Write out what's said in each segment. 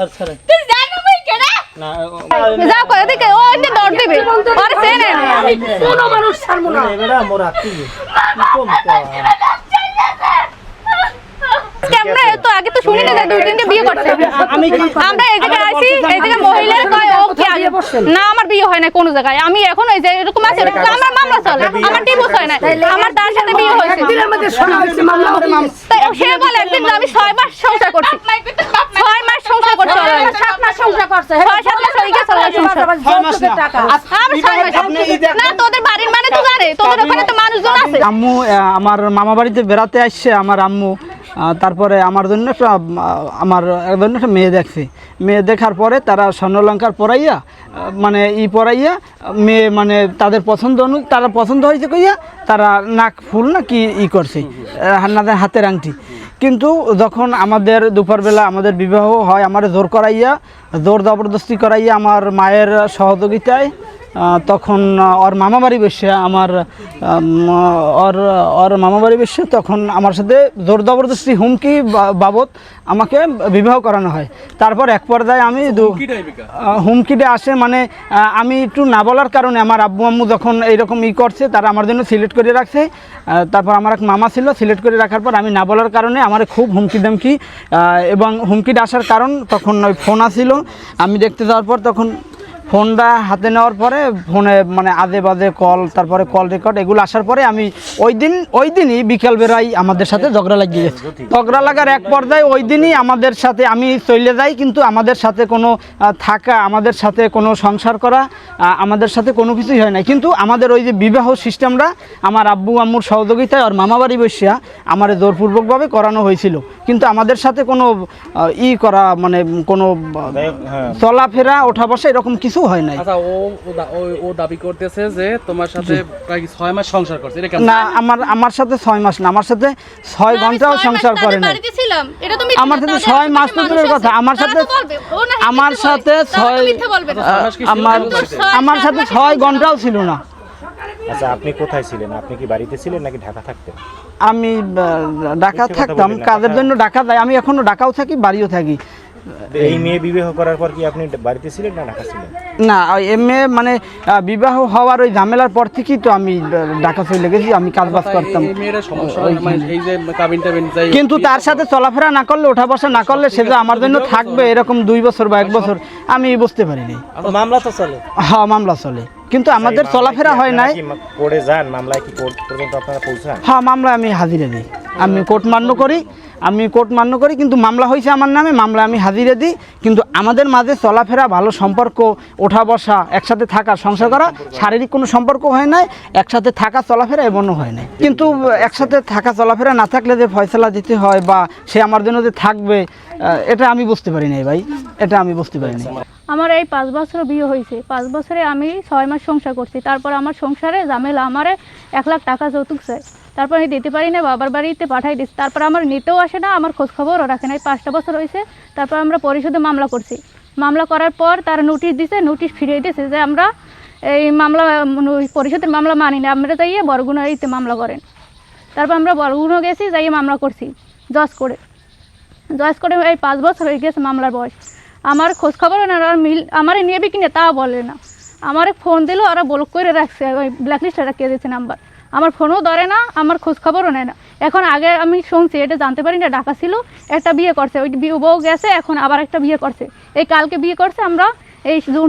আর ছাড়েন তুই জানো ভাই কেডা? না যা করে দিকে ও এনে দৌড় দিবে। আরে সে নেই কোনো মানুষ ছাড়বো না। এবারে মোর আত্মীয় কম আমরা তো আগে তো শুনি না দুই তিনটে বিয়ে করছে। আমরা এই জায়গায় আসি এই জায়গায় কয় না আমার বিয়ে হয় না কোনো জায়গায়। আমি এখন এই যে এরকম আছে আমার মামলা চলে। আমার ডিভোর্স হয় না আমার তার সাথে বিয়ে হয়েছে। দিনের মধ্যে শোনা হয়েছে মামলা হয়ে গেছে। সে বলে একদিন আমি ছয় মাস সংসার করছি। ছয় মাস সংসার করছি। মাস সংসার মাস হয়ে গেছে সংসার। আমি মাস। না তোদের বাড়ির মানে তো জানে তোদের ওখানে তো মানুষজন আছে। আম্মু আমার মামা বাড়িতে বেড়াতে আসছে আমার আম্মু। তারপরে আমার জন্য আমার জন্য একটা মেয়ে দেখছে। মেয়ে দেখার পরে তারা স্বর্ণলঙ্কার পরাইয়া মানে ই পরাইয়া, মেয়ে মানে তাদের পছন্দ অনু, তারা পছন্দ হয়েছে কইয়া তারা নাক ফুল না কি ই করছে হান্নাদের হাতের আংটি। কিন্তু যখন আমাদের দুপুরবেলা আমাদের বিবাহ হয়, আমার জোর করাইয়া, জোর জবরদস্তি করাইয়া আমার মায়ের সহযোগিতায় তখন ওর মামা বাড়ি বসে আমার আম, ওর ওর মামা বাড়ি বসে তখন আমার সাথে জোর জবরদস্তি হুমকি বাবদ আমাকে বিবাহ করানো হয়। তারপর এক পর্যায়ে আমি হুমকিটা আসে মানে আমি একটু না বলার কারণে আমার আব্বু আম্মু যখন এইরকম ই করছে তারা আমার জন্য সিলেক্ট করে রাখছে। তারপর আমার এক মামা ছিল সিলেক্ট করে রাখার পর আমি না বলার কারণে আমার খুব হুমকি দামকি এবং হুমকিটা আসার কারণ তখন ওই ফোন আসিল। আমি দেখতে যাওয়ার পর তখন ফোনটা হাতে নেওয়ার পরে ফোনে মানে আজে বাজে কল তারপরে কল রেকর্ড এগুলো আসার পরে আমি ওই দিন ওই দিনই বিকাল বেলায় আমাদের সাথে ঝগড়া লাগিয়ে গেছে। ঝগড়া লাগার এক পর্যায়ে ওই দিনই আমাদের সাথে আমি চলে যাই কিন্তু আমাদের সাথে কোনো থাকা আমাদের সাথে কোনো সংসার করা আমাদের সাথে কোনো কিছুই হয় না কিন্তু আমাদের ওই যে বিবাহ সিস্টেমটা আমার আব্বু আম্মুর সহযোগিতায় আর মামাবাড়ি বসিয়া আমার জোরপূর্বকভাবে করানো হয়েছিল। কিন্তু আমাদের সাথে কোনো ই করা মানে কোনো চলাফেরা ওঠা বসা এরকম কিছু হয় নাই। আচ্ছা ও ও দা- ও- ও দাবি করতেছে যে তোমার সাথে প্রায় কি ছয় মাস সংসার করছে এটা কেমন? না আমার আমার সাথে ছয় মাস না আমার সাথে ছয় ঘন্টাও সংসার করে না এটা তুমি আমার সাথে ছয় মাস তো দূরের কথা আমার সাথে আমার সাথে ছয় আমার আমার সাথে ছয় ঘন্টাও ছিল না। আচ্ছা আপনি কোথায় ছিলেন? আপনি কি বাড়িতে ছিলেন নাকি ঢাকা থাকতেন? আমি ঢাকা থাকতাম কাজের জন্য ঢাকা যাই আমি এখনও ঢাকাও থাকি বাড়িও থাকি। এই মেয়ে বিবাহ করার পর কি আপনি বাড়িতে ছিলেন না ঢাকা ছিলেন? না এম এ মানে বিবাহ হওয়ার ওই ঝামেলার পর থেকেই তো আমি ঢাকা চলে গেছি আমি কাজ বাজ করতাম। এই মেয়ের সমস্যা মানে কিন্তু তার সাথে চলাফেরা না করলে ওঠা বসা না করলে সে যে আমার জন্য থাকবে এরকম দুই বছর বা এক বছর আমি বুঝতে পারিনি। মামলা তো চলে। হ্যাঁ মামলা চলে। কিন্তু আমাদের আচ্ছা, চলাফেরা হয় নাই। কোর্টে যান? মামলায় কি কোর্ট পর্যন্ত আপনারা পৌঁছান? হ্যাঁ মামলায় আমি হাজিরা দিই। আমি কোর্ট মান্য করি। আমি কোর্ট মান্য করি, কিন্তু মামলা হয়েছে আমার নামে, মামলা আমি হাজিরা দিই, কিন্তু আমাদের মাঝে চলাফেরা, ভালো সম্পর্ক, ওঠা বসা, একসাথে থাকা, সংসার করা, শারীরিক কোনো সম্পর্ক হয় নাই, একসাথে থাকা, চলাফেরা এমনও হয় নাই। কিন্তু একসাথে থাকা, চলাফেরা না থাকলে যে ফয়সলা দিতে হয় বা সে আমার জন্য যে থাকবে এটা আমি বুঝতে পারি নাই ভাই, এটা আমি বুঝতে পারি নাই। আমার এই পাঁচ বছর বিয়ে হয়েছে পাঁচ বছরে আমি ছয় মাস সংসার করছি। তারপর আমার সংসারে ঝামেলা, আমারে এক লাখ টাকা যৌতুক চাই। তারপর আমি দিতে পারি না, বাবার বাড়িতে পাঠাই দিচ্ছি তারপর আমার নিতেও আসে না, আমার খোঁজ খবরও রাখে না এই পাঁচটা বছর হয়েছে। তারপর আমরা পরিশোধে মামলা করছি। মামলা করার পর তারা নোটিশ দিছে নোটিশ ফিরিয়ে দিয়েছে যে আমরা এই মামলা পরিশোধের মামলা মানি না। আমরা যাইয়ে বরগুনারিতে মামলা করেন। তারপর আমরা বরগুনো গেছি, যাইয়ে মামলা করছি, জজ করে। জজ করে এই পাঁচ বছর হয়ে গেছে মামলার বয়স। আমার খোঁজ খবর না আর মিল, আমারে নেবে কিনা তা বলে না। আমার ফোন দিল, ওরা ব্লক করে রাখছে, ওই ব্ল্যাক লিস্টে রাখিয়ে দিয়েছে নাম্বার আমার ফোনও ধরে না আমার খোঁজ খবরও নেয় না। এখন আগে আমি শুনছি এটা জানতে পারি না ঢাকা ছিল একটা বিয়ে করছে ওই বিয়ে বউ গেছে এখন আবার একটা বিয়ে করছে। এই কালকে বিয়ে করছে আমরা এই জুন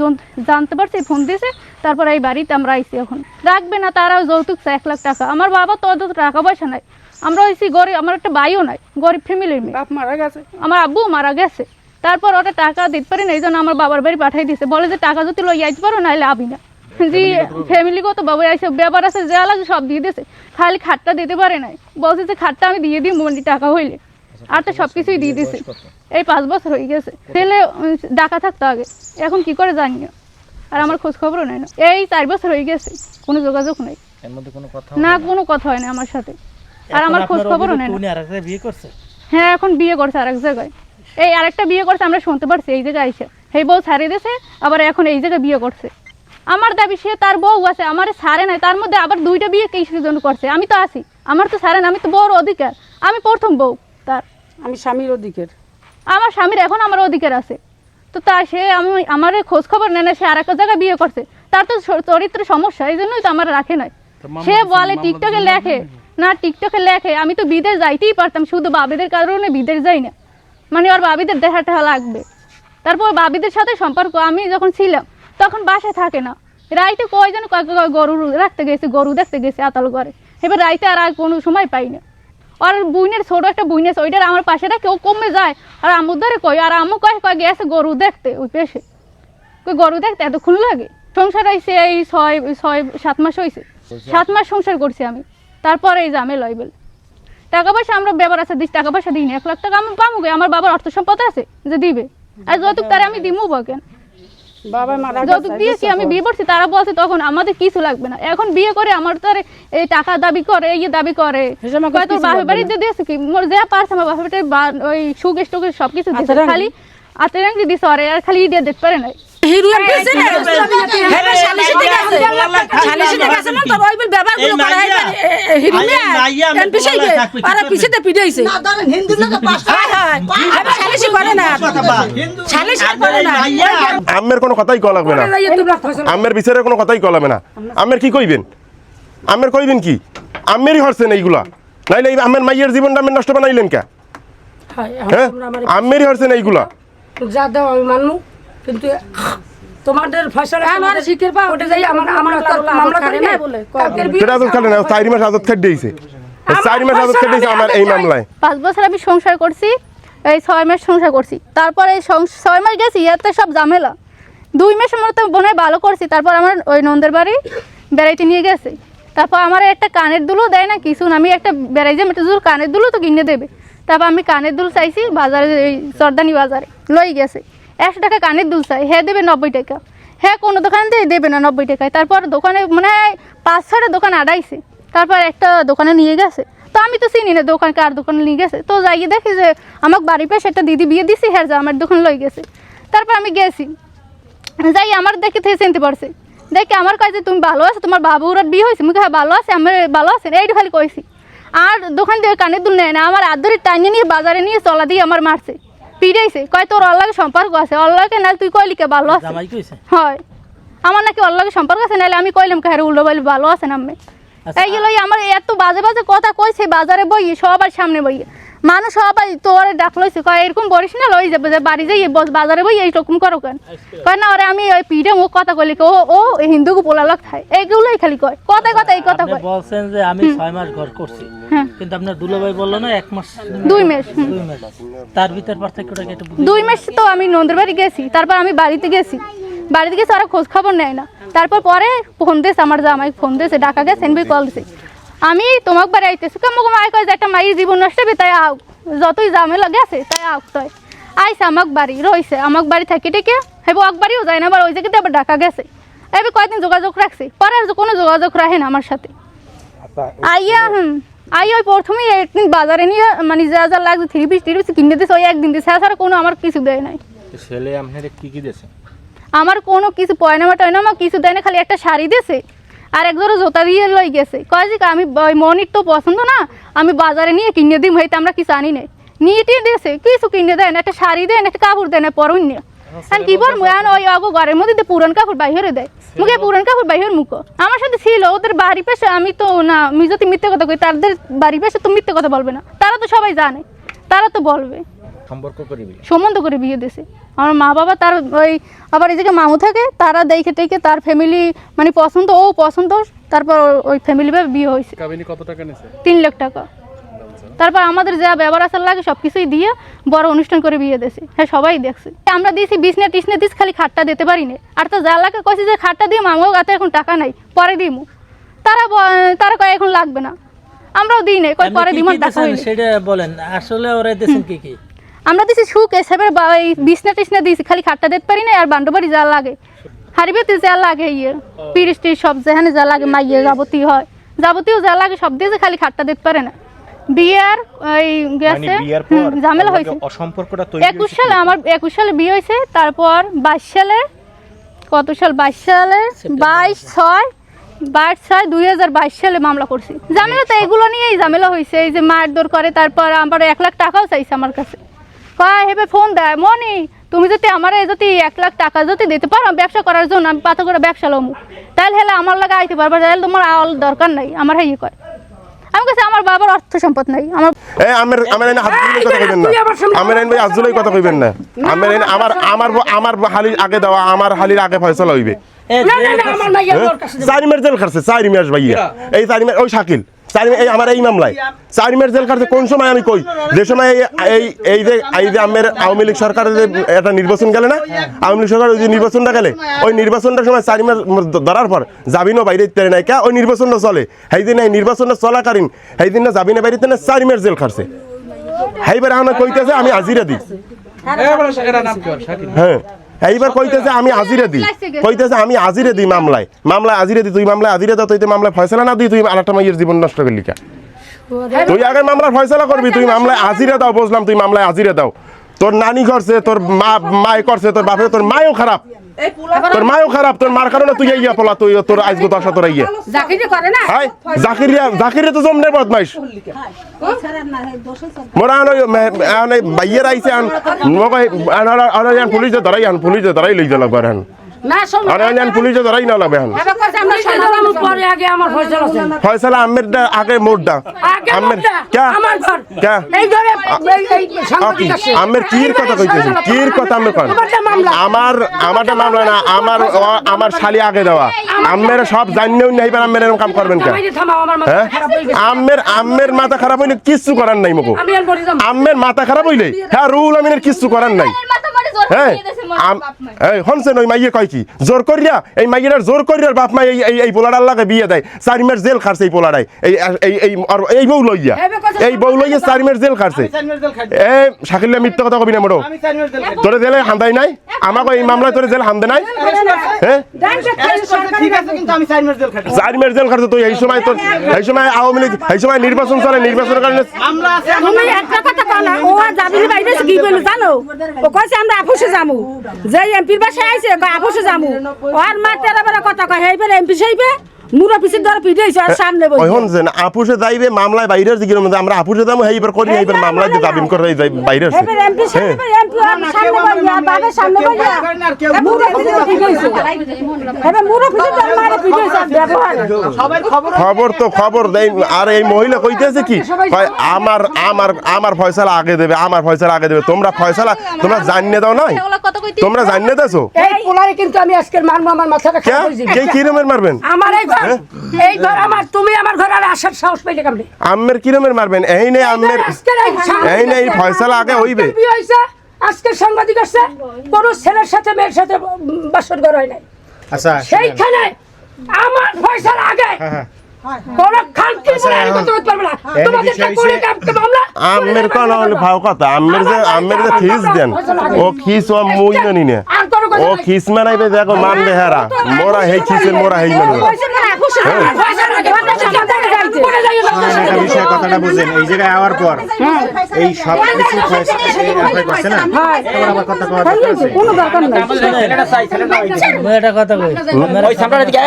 জুন জানতে পারছি ফোন দিয়েছে তারপর এই বাড়িতে আমরা আইছি এখন। রাখবে না তারাও যৌতুক চায় এক লাখ টাকা। আমার বাবা তো অত টাকা পয়সা নাই। আমরা হয়েছি গরিব আমার একটা ভাইও নাই গরিব ফ্যামিলির মেয়ে। বাপ মারা গেছে। আমার আব্বু মারা গেছে। তারপর ওটা টাকা দিতে পারি না এই জন্য আমার বাবার বাড়ি পাঠাই দিছে বলে যে টাকা যদি লই আইতে পারো নাহলে আবি না। জি ফ্যামিলিগত বাবা? ব্যাপার আছে যা লাগে সব দিয়ে দিয়েছে খালি খাটটা দিতে পারে নাই। বলছে যে খাটটা আমি দিয়ে দিই মন্ডি টাকা হইলে। আর তো সব কিছুই দিয়ে এই পাঁচ বছর হয়ে গেছে। ছেলে ডাকা থাকতো আগে। এখন কি করে জানি না। আর আমার খোঁজ খবরও নেই না। এই চার বছর হয়ে গেছে। কোনো যোগাযোগ নেই। না কোনো কথা হয় না আমার সাথে। আর আমার খোঁজ খবরও নেই হ্যাঁ এখন বিয়ে করছে আরেক জায়গায়। এই আরেকটা বিয়ে করছে আমরা শুনতে পারছি এই জায়গায় এসে সেই বউ ছাড়িয়ে দিয়েছে আবার এখন এই জায়গায় বিয়ে করছে। আমার দাবি সে তার বউ আছে আমার সারে নাই তার মধ্যে আবার দুইটা বিয়ে কিসের জন্য করছে? আমি তো আছি আমার তো ছাড়ে না আমি তো বউর অধিকার আমি প্রথম বউ তার। আমি স্বামীর অধিকার। আমার স্বামীর এখন আমার অধিকার আছে। তো তা সে আমি আমার খোঁজ খবর নেয় না সে আর একটা জায়গায় বিয়ে করছে। তার তো চরিত্র সমস্যা এই জন্যই তো আমার রাখে নাই। সে বলে টিকটকে লেখে। না। টিকটকে লেখে আমি তো বিদেশ যাইতেই পারতাম শুধু বাবিদের কারণে বিদেশ যাই না। মানে ওর বাবিদের দেখা টেহা লাগবে। তারপর বাবিদের সাথে সম্পর্ক আমি যখন ছিলাম তখন বাসায় থাকে না। রাইতে কয়জন কয় কয় গরু রাখতে গেছে গরু দেখতে গেছে আতাল করে এবার রাইতে আর আর কোনো সময় পাই না। আর বুইনের ছোট একটা বুইনের ওইটার আমার পাশে রাখে ও কমে যায়। আর আম্মুর ধরে কয় আর আম্মু কয় কয় গেছে গরু দেখতে ওই পেশে। কই গরু দেখতে এতক্ষণ লাগে? সংসার হয়েছে এই ছয় ছয় সাত মাস হয়েছে সাত মাস সংসার করছি আমি। তারপরে এই জামে লই বলে। টাকা পয়সা আমরা ব্যবহার আছে দিস টাকা পয়সা দিই না এক লাখ টাকা আমি পাবো আমার বাবার অর্থ সম্পদ আছে যে দিবে। আর যৌতুক তারা আমি দিমু বা কেন বাবা মারা যৌতুক দিয়েছি আমি বিয়ে করছি তারা বলছে তখন আমাদের কিছু লাগবে না। এখন বিয়ে করে আমার তো আর এই টাকা দাবি করে এই দাবি করে। তোর বাপের বাড়িতে দিয়েছে কি? মোর যা পারছে আমার বাপের ওই সুগেশ টুগেশ সব কিছু দিয়েছে আতেরাঙ্গি? খালি আতেরাঙ্গি দিছে আর আর খালি ইডিয়া দেখতে পারে নাই হিরোইন পেছে না হেবে শালিশিতে গেছে শালিশিতে গেছে না তো ওই ব্যবহারগুলো করে হেবে হিরোইন এন পিছে গে আর পিছেতে পিড়াইছে হায় হায় হেবে শালিশি করে না। শালিশি করে না। আমের কোনো কথাই কওয়া লাগবে না। আমের বিচারে কোনো কথাই কওয়া লাগবে না। আমের কি কইবেন? আমের কইবেন কি? আমেরই হরছেন এইগুলা। নাইলে এই আমের মাইয়ের জীবনটা আমের নষ্ট বানাইলেন কে? হ্যাঁ আমেরই হরছেন এইগুলা। যা দাও আমি মানমু। কিন্তু তোমাদের ফসল আমার শিখের পা ওটা যাই আমার আমার মামলা করে না। বলে? সেটা আজত খাটে চারি মাস আজত খাট দিয়েছে। চারি মাস আজত খাট দিয়েছে আমার এই মামলায়। পাঁচ বছর আমি সংসার করছি এই ছয় মাস সংসার করছি। তারপরে ছয় মাস গেছি এতে সব ঝামেলা। দুই মাসের মতো ভালো করছি তারপর আমার ওই নন্দের বাড়ি বেড়াইতে নিয়ে গেছে। তারপর আমার একটা কানের দুলও দেয় না কিছু না আমি একটা বেড়াই যাই একটা কানের দুলও তো কিনে দেবে। তারপর আমি কানের দুল চাইছি বাজারে এই সর্দানি বাজারে লই গেছে। একশো টাকা কানের দুল চাই। হ্যাঁ দেবে নব্বই টাকা। হ্যাঁ কোনো দোকান দিয়ে, দেবে না নব্বই টাকায়। তারপর দোকানে মানে পাঁচ ছটা দোকান আড়াইছে। তারপর একটা দোকানে নিয়ে গেছে। তো আমি তো চিনি না দোকান কার দোকানে নিয়ে গেছে। তো যাই দেখি যে আমার বাড়ির পাশে একটা দিদি বিয়ে দিছি হ্যাঁ যা আমার দোকান লই গেছে। তারপর আমি গেছি। যাই, আমার দেখে থেকে চিনতে পারছে। দেখে আমার কাছে তুমি ভালো আছো? তোমার বাবুর আর বিয়ে হয়েছে? মুখে হ্যাঁ ভালো আছে। আমার ভালো আছে এইটু খালি কইছি। আর দোকান দিয়ে কানের দুল নেয় না। আমার আদরে টাইনে নিয়ে বাজারে নিয়ে চলা দিয়ে আমার মারছে। পিড়াইছে কয় তোর অল্লাগে সম্পর্ক আছে? অল্লাগে না তুই কইলি কে ভালো আছে? হয়। আমার নাকি অল্লাগে সম্পর্ক আছে নাহলে আমি কইলাম কে উল্টো বলি ভালো আছে না আমি আচ্ছা। এইগুলো আমার এত বাজে বাজে কথা কইছে বাজারে বই সবার সামনে বই মানুষ সবাই তোর ডাক লইছে কয় এরকম বলিস না লই যাবে যে বাড়ি যাই বস- বাজারে বই এইরকম করো কেন? কয় না ওরে আমি ওই পিঠে মুখ কথা কইলি ও ও হিন্দুকে পোলা লোক খায়। এইগুলোই খালি কয় কথায় কথা এই কথা কয়। বলছেন যে আমি ছয় মাস ঘর করছি হ্যাঁ। কিন্তু আপনার দুলাভাই বলল না এক মাস দুই মাস দুই মাস। তার ভিতর পার্থক্যটা কি দুই মাস তো আমি নন্দের বাড়ি গেছি তারপর আমি বাড়িতে গেছি। বাড়িতে গেছি ওরা খোঁজ খবর নেয় না। তারপর পরে ফোন দিয়েছে আমার জামাই ফোন দিয়েছে ডাকা গেছে এনবি কল দিছে আমি তোমাকে বাড়ি আইতেছি কেমন মাই কয় যে একটা মায়ের জীবন নষ্ট হবে তাই আও। যতই ঝামেলা গেছে তাই আও তাই আইসে আমাক বাড়ি রইছে আমাক বাড়ি থাকি টেকে হেবো এক বাড়িও যায় না আবার ওই জায়গাতে আবার ডাকা গেছে। এবার কয়েকদিন যোগাযোগ রাখছি? পরে আর কোনো যোগাযোগ রাখে না আমার সাথে। আইয়া হুম আই ওই প্রথমেই একদিন বাজারে নিয়ে মানে যা যা লাগছে থ্রি পিস থ্রি পিস কিনে দিছে ওই একদিন দিছে। ছাড়া কোনো আমার কিছু দেয় নাই। ছেলে আপনার কি কি দিয়েছে? আমার কোনো কিছু পয়নামা টয়নামা কিছু দেয় না খালি একটা শাড়ি দিয়েছে আর এক জোড়া জোতা দিয়ে লই গেছে। কয় যে আমি ওই মনির তো পছন্দ না আমি বাজারে নিয়ে কিনে দিই হইতে আমরা কিছু আনি নাই। নিয়ে টিয়ে দিয়েছে কিছু কিনে দেন একটা শাড়ি দেন একটা কাপড় দেন পরুন নিয়ে আর কি বল মুয়ান ওই আগো ঘরের মধ্যে দিয়ে পুরান কাপড় বাইরে দেয়। মুখে পুরন কাপড় বাইরের মুখ। আমার সাথে ছিল ওদের বাড়ি পেশে আমি তো না আমি যদি মিথ্যে কথা কই তাদের বাড়ি পেশে তো মিথ্যে কথা বলবে না। তারা তো সবাই জানে তারা তো বলবে। সম্পর্ক করিবি সম্বন্ধ করে বিয়ে দিয়েছে আমার মা বাবা তার ওই আবার এই জায়গায় মামু থাকে তারা দেখে টেকে তার ফ্যামিলি মানে পছন্দ ও পছন্দ তারপর ওই ফ্যামিলি ভাবে বিয়ে হয়েছে। কাবিনী কত টাকা নিছে? তিন লাখ টাকা। তারপর আমাদের যা ব্যবহার আসার লাগে সব কিছুই দিয়ে বড় অনুষ্ঠান করে বিয়ে দিয়েছে হ্যাঁ সবাই দেখছে। আমরা দিয়েছি বিছনা টিসনে দিস খালি খাটটা দিতে পারি না আর তো যা লাগে কইছি যে খাটটা দিয়ে মামাও গাতে এখন টাকা নাই পরে দিমু। তারা তারা কয় এখন লাগবে না। আমরাও দিই নাই কয় পরে দিমু টাকা সেটা বলেন। আসলে ওরা দিয়েছেন কি কি? আমরা দিছি সুখ এসবের বা এই বিছনা টিসনা দিয়েছি খালি খাটটা দিতে পারি না আর বান্ডবাড়ি যা লাগে। হারিবেতে যা লাগে ইয়ে পিরিশ টিরিশ সব যেখানে যা লাগে মাইয়ে যাবতীয় হয়। যাবতীয় যা লাগে সব দিয়েছে খালি খাটটা দিতে পারে না। বিয়ার ওই মানে গেছে পর ঝামেলা হয়েছে। একুশ সালে আমার একুশ সালে বিয়ে হয়েছে তারপর বাইশ সালে কত সাল? বাইশ সালে বাইশ ছয় বাইশ ছয় দুই হাজার বাইশ সালে মামলা করছি। ঝামেলা তো এগুলো নিয়েই ঝামেলা হয়েছে এই যে মারধর করে তারপর আমার এক লাখ টাকাও চাইছে আমার কাছে। কয় হেবে ফোন দেয়? মনি তুমি যদি আমার যদি এক লাখ টাকা যদি দিতে পারো ব্যবসা করার জন্য আমি পাতা করে ব্যবসা লমু। তাহলে হেলে আমার লাগে আইতে পারবে তাহলে তোমার আওয়াল দরকার নাই আমার হাই কয়। আমি কাছে আমার বাবার অর্থ সম্পদ নাই আমার এ আমের আমের এনে হাত কথা কইবেন না। আমের এনে ভাই কথা কইবেন না। আমের আমার আমার আমার হালির আগে দেওয়া আমার হালির আগে ফয়সালা হইবে। দেবো। চারি মাস জেল খাটছে চারি ভাইয়া এই চারি মাস ওই শাকিল। চারি এই আমার এই মামলায়। চারি মাস জেল খাটছে কোন সময় আমি কই? যে সময় এই- এই এই যে এই যে আমের আওয়ামী লীগ সরকারের যে একটা নির্বাচন গেলে না আওয়ামী লীগ সরকার ওই যে নির্বাচনটা গেলে ওই নির্বাচনটার সময় চারি মাস ধরার পর যাবিনও বাইরে তেরে নাই কা? ওই নির্বাচনটা চলে। সেই দিন এই নির্বাচনটা চলাকালীন সেই দিন না যাবিনা বাইরে না চারি মাস জেল খাটছে সেইবার এখন কইতেছে আমি হাজিরা দিই। হ্যাঁ। এইবার কইতেছে আমি আজিরে দিই। কইতেছে আমি আজিরে দিই মামলায়। মামলায় আজিরে দিই তুই মামলায় আজিরে দাও তুই মামলায় ফয়সালা না দিই তুই আরেকটা মাইয়ের জীবন নষ্ট করলি কা? তুই আগে মামলার ফয়সালা করবি তুই মামলায় আজিরে দাও বুঝলাম তুই মামলায় আজিরে দাও। তোর নানি করছে তোর মা মায় করছে তোর বাপে তোর মায়ও খারাপ। তোর মায়ও খারাপ তোর মার কারণে তুই ইয়া পলা তুই তোর আজগো দশা তোর ইয়া চাকরি করে না? হাই জাকিরিয়া জাকিরিয়া তো জমনে বদমাইশ। মোরা আনো আনে বাইয়ের আইছে আন। মগে আনারা আনারা পুলিশে ধরাই আন পুলিশে ধরাই লই যালা বারান আন। পুলিশে ধরাই না লাগবে আন। এবার কথা আমরা সন্ধান পরে আগে আমার ফয়সালা আমের দা আগে মোর দা আমের কে? আমার ঘর। কে? এই ঘরে আমের কির কথা কইতেছি কির কথা আমি কন? আমার আমারটা মামলা না আমার আমার শালি আগে দেওয়া। আমের সব জানলেও নাইবার আমের এরকম কাম করবেন কেন? আমার মাথা হ্যাঁ? খারাপ আমের আমের মাথা খারাপ হইলে কিচ্ছু করার নাই মকো। আমের মাথা খারাপ হইলে? হ্যাঁ রুল আমিনের কিচ্ছু করার নাই। এই হনসেন ওই মাইয়ে কয় কি? জোর করিয়া এই মাইয়ের জোর করিয়ার বাপ মা এই এই পোলাডার লাগে বিয়ে দেয়। চারি মাস জেল খাটছে এই পোলাডাই এই এই এই এই বউ লইয়া। এই বউ লইয়া চারি মাস জেল খাটছে। এ শাকিল্লা মিথ্যা কথা কবি না মোড়ো। তোরে জেলে হান্দাই নাই? আমাকে এই মামলায় তোরে জেল হান্দে নাই? হ্যাঁ ঠিক আছে কিন্তু আমি চার মাস জেল খাটছে তুই। এই সময় তোর এই সময় আওয়ামী লীগ এই সময় নির্বাচন চলে নির্বাচনের কারণে আমরা একটা কথা কও ও আর বাইরে কি বলে জানো? ও কইছে আমরা আপুসে যামু। যে এমপির বাসায় আইছে কয় আপুসে যামু। আর মা তেরা বেলা কথা কয় হেইবে এমপি সাইবে মুরা পিছে ধরে পিটাইছে আর সামনে বসে হন যে আপুসে যাইবে মামলায় মধ্যে আমরা আপুসে করি এইবার মামলায় যে দাবিন করে যাই বাইরে আছে হেইবে এমপি সাইবে এমপি সামনে বসে আর সামনে বসে মুরা পিছে পিটাইছে হেইবে মুরা পিছে ধরে মারে পিটাইছে ব্যবহার। সবাই খবর খবর তো খবর দেয় আর এই মহিলা কইতেছে কি কয়, আমার আমার আমার ফয়সালা আগে দেবে আমার ফয়সালা আগে দেবে তোমরা ফয়সালা তোমরা জানিয়ে দাও নাই? তোমরা জানিয়ে এই পোলারে কিন্তু আমি আজকে মারবো আমার মাথাটা কে? খারাপ হয়ে যাবে। কে কিরমের মারবেন? আমার এই এই ঘর আমার তুমি আমার ঘর আর আসার সাহস পাইলে কেমনে? আমের কিরমের মারবেন? এই নে আমের এই নে ফয়সালা আগে হইবে। আজকে সাংবাদিক আসছে। কোনো ছেলের সাথে মেয়ের সাথে বাসর ঘর হয় নাই। আচ্ছা সেইখানে আমার ফয়সালা আগে। আমের? কোন ভাও কথা। আমের যে আমের যে খিস দেন। ও খিস ও মুই নি নে। আর কোনো কথা ও খিস মানাইবে দেখো মোরা হেই খিসের মোরা হেই মানবে বিষয় কথাটা বুঝেন এই জায়গায় আওয়ার পর এই সব কিছু করছে না? আবার কথা কথা কই?